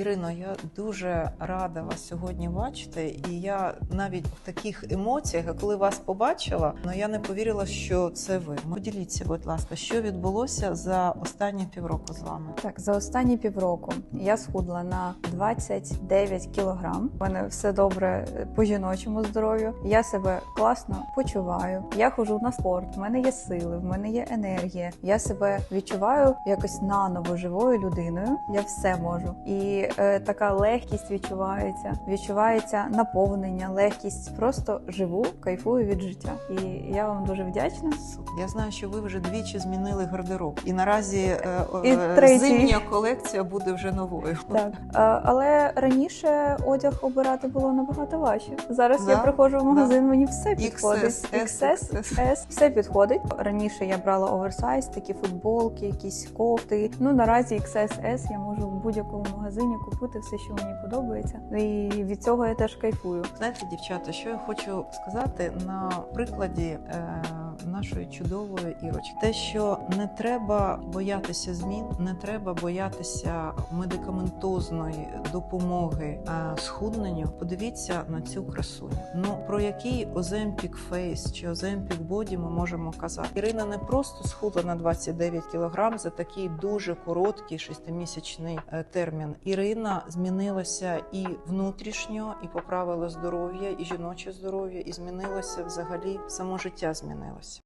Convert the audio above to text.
Ірино, я дуже рада вас сьогодні бачити, і я навіть в таких емоціях, коли вас побачила, ну я не повірила, що це ви. Поділіться, будь ласка, що відбулося за останні півроку з вами? Так, за останні півроку я схудла на 29 кілограм. У мене все добре по жіночому здоров'ю. Я себе класно почуваю. Я ходжу на спорт. В мене є сили, в мене є енергія. Я себе відчуваю якось наново живою людиною. Я все можу. І е, така легкість відчувається. Відчувається наповнення, легкість. Просто живу, кайфую від життя. І я вам дуже вдячна. Я знаю, що ви вже двічі змінили гардероб, і наразі е, І е, зимня колекція буде вже новою. Так, Е, але раніше одяг обирати було набагато важче. Зараз Да, я приходжу в магазин, мені все XS, підходить. S, XS, XS. S, все підходить. Раніше я брала оверсайз, такі футболки, якісь кофти. Ну наразі XS, S я можу в будь-якому магазині купити все, що мені подобається. І від цього я теж кайфую. Знаєте, дівчата, що я хочу сказати на прикладі е, нашої чудової ірочки, те, що не треба боятися змін, не треба боятися медикаментозної допомоги схудненню. Подивіться на цю красуню. Ну про який Ozempic Face чи Ozempic Body ми можемо казати? Ірина не просто схудла на 29 кілограм за такий дуже короткий шестимісячний е, термін. Ірина змінилася і внутрішньо, і поправила здоров'я, і жіноче здоров'я, і змінилося взагалі само життя змінилося.